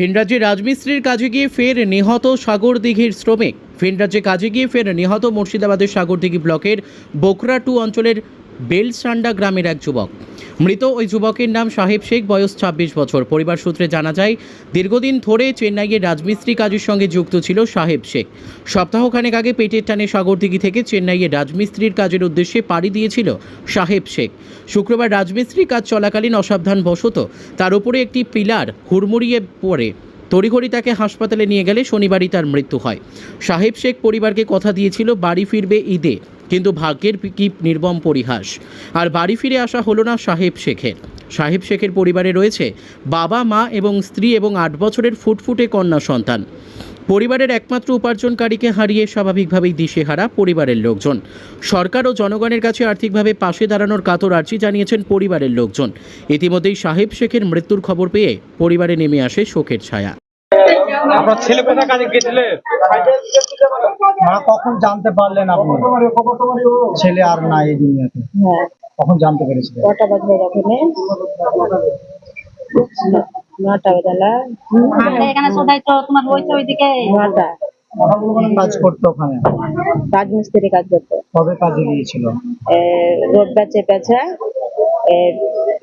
ভিনরাজ্যে রাজমিস্ত্রির কাজে গিয়ে ফের নিহত সাগর দিঘির শ্রমিক। ভিনরাজ্যে কাজে গিয়ে ফের নিহত মুর্শিদাবাদের সাগরদিঘি ব্লকের বোকরা টু অঞ্চলের বেলসান্ডা গ্রামের এক যুবক। মৃত ওই যুবকের নাম সাহেব শেখ, বয়স ছাব্বিশ বছর। পরিবার সূত্রে জানা যায়, দীর্ঘদিন ধরে চেন্নাইয়ের রাজমিস্ত্রি কাজের সঙ্গে যুক্ত ছিল সাহেব শেখ। সপ্তাহখানেক আগে পেটের টানে সাগরদিঘি থেকে চেন্নাইয়ের রাজমিস্ত্রির কাজের উদ্দেশ্যে পাড়ি দিয়েছিল সাহেব শেখ। শুক্রবার রাজমিস্ত্রি কাজ চলাকালীন অসাবধান বশত তার উপরে একটি পিলার হুড়মুড়িয়ে পড়ে। তড়িঘড়ি তাকে হাসপাতালে নিয়ে গেলে শনিবারই তার মৃত্যু হয়। সাহেব শেখ পরিবারকে কথা দিয়েছিল, বাড়ি ফিরবে ঈদে। কিন্তু ভাগ্যের কি নির্মম পরিহাস। আর বাড়ি ফিরে আসা হলো না সাহেব শেখের। সাহেব শেখের পরিবারে রয়েছে বাবা, মা এবং স্ত্রী এবং আট বছরের ফুটফুটে কন্যা সন্তান। পরিবারের একমাত্র উপার্জনকারীকে হারিয়ে স্বাভাবিকভাবেই দিশেহারা পরিবারের লোকজন। সরকার ও জনগণের কাছে আর্থিকভাবে পাশে দাঁড়ানোর কাতর আর্জি জানিয়েছেন পরিবারের লোকজন। ইতিমধ্যেই সাহেব শেখের মৃত্যুর খবর পেয়ে পরিবারে নেমে আসে শোকের ছায়া। আপনার ছেলে কোথায় কাজে গেছিলে? মা কখন জানতে পারলেন আপনি? ছেলে আর নাই এই দুনিয়াতে। হ্যাঁ কখন জানতে পেরেছিলেন? কটা বাজলো ওখানে নটা বাজালা আমাদের এখানে সদাই তো তোমার ওইদিকে। নটা। কাজ করতো ওখানে? রাজমিস্ত্রি কাজ করতো। কবে কাজে গিয়েছিল? এ, রোববার চেপেছে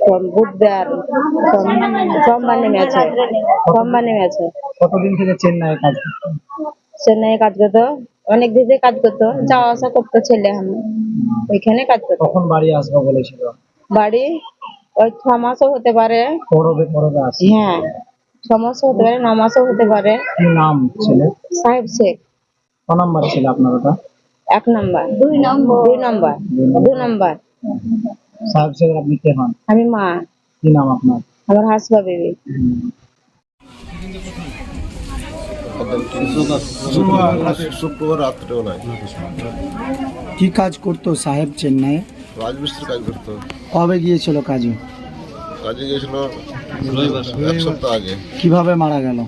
বুধবার সোম- সোমবার নেমেছে সোমবার নেমেছে কতদিন থেকে চেন্নাই কাজ করতো চেন্নাই কাজ করতো। অনেক দিন থেকে কাজ করতো। যাওয়া আসা করতো ছেলে আমি। ওইখানে কাজ করতো। কখন বাড়ি আসব বলেছিল? বাড়ি ওই ছ মাসও হতে পারে। পরবে পরবে আসি হ্যাঁ ছ মাসও হতে পারে ন মাসও হতে পারে। কি নাম ছেলে? সাহেব শেখ। ক নাম্বার ছিল আপনার ওটা? এক নম্বর। দুই নম্বর। দুই নম্বর দু নম্বর। সাহেব শেখ আপনি কে হন? আমি মা। কি নাম আপনার? আমার হাসবা বেবি। শুক্রবার রাত্রেবেলায় কি কাজ করতো সাহেব চেন্নাই রাজমিস্ত্রি কাজ করতো কবে গিয়েছিল কাজে? কাজে গিয়েছিল এক সপ্তাহ আগে কীভাবে মারা গেল?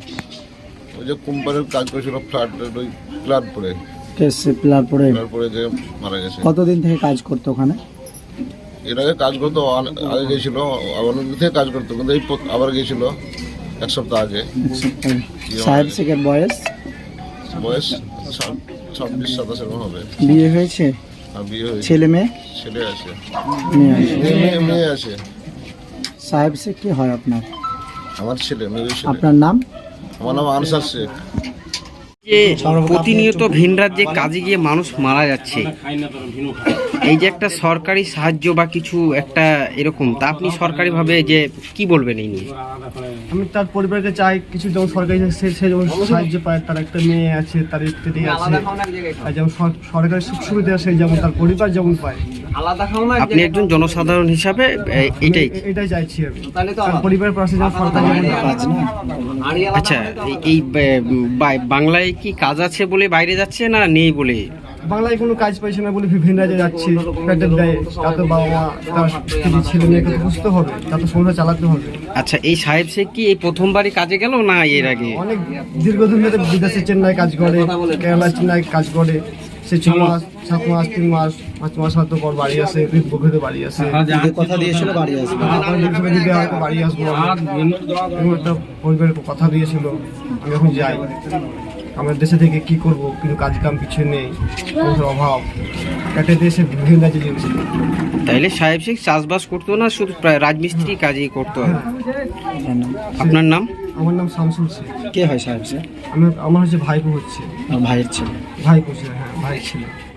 ওই যে কোম্পানির কাজ করেছিল ফ্ল্যাট ওই ফ্ল্যাট পরে কেসে পিলার পরে ফ্ল্যাট পরে যে মারা গেছে। কতদিন থেকে কাজ করতো ওখানে? এর আগে কাজ করতো আগে গিয়েছিল অনেক দিন থেকে কাজ করতো কিন্তু এই আবার গিয়েছিল এক সপ্তাহ আগে। সাহেব শেখের বয়স? বয়স ছাব্বিশ সাতাশ এরকম হবে। বিয়ে হয়েছে? আর বিয়ে হয়েছে। ছেলে মেয়ে? ছেলে আছে। মেয়ে মেয়ে আছে। সাহেব শেখ কি হয় আপনার? আমার ছেলে মেয়ে আপনার নাম? আমার নাম আনসার শেখ। যে প্রতিনিয়ত ভিন রাজ্যে কাজে গিয়ে মানুষ মারা যাচ্ছে। এই যে একটা সরকারি সাহায্য বা কিছু একটা এরকম, তা আপনি সরকারিভাবে যে কি বলবেন এই নিয়ে? আমি তার পরিবারকে চাই, কিছু যেমন সরকারি সে যেমন সাহায্য পায়, তার একটা মেয়ে আছে, তার স্ত্রী আছে যেমন সরকারি সুখ সুবিধা সে যেমন তার পরিবার যেমন পায়। আপনি একজন জনসাধারণ হিসাবে এটাই। এটাই চাইছি পরিবারের পাশে আচ্ছা এই- এই বাংলায় কি কাজ আছে বলে বাইরে যাচ্ছে না নেই বলে? বাংলায় কোনো কাজ পাইছে না বলে বিভিন্ন রাজ্যে যাচ্ছে। পেটের দেয় তাতে বাবা মা তার স্ত্রী ছেলে মেয়েকে বুঝতে হবে তাতে সংসার চালাতে হবে। আচ্ছা এই সাহেব শেখ কি এই প্রথমবারই কাজে গেল না এর আগে? অনেক দীর্ঘদিন ধরে বিদেশে চেন্নাই কাজ করে কেরালা চেন্নাই কাজ করে। সে ছ মাস সাত মাস তিন মাস পাঁচ মাস হয়তো পর বাড়ি আসে বকরিতে বাড়ি আসে কথা দিয়েছিল বাড়ি আসবে ঈদ সময় হয়তো বাড়ি আসব আমি। একটা পরিবারের কথা দিয়েছিল আমি এখন যাই। আমরা দেশে থেকে কি করব? কিন্তু কাজ কাম কিছু নেই অভাব। একটা দেশে বিভিন্ন রাজ্যে যেতে তাইলে সাহেব শেখ চাষবাস করতো না? শুধু প্রায় রাজমিস্ত্রি কাজই করতো। আপনার নাম? আমার নাম শামসুল শেখ। কে হয় সাহেব স্যার আমি আমার হচ্ছে ভাইপো হচ্ছে। আমার ভাইয়ের ছেলে। ভাইপো ছিল হ্যাঁ ভাই ছিল।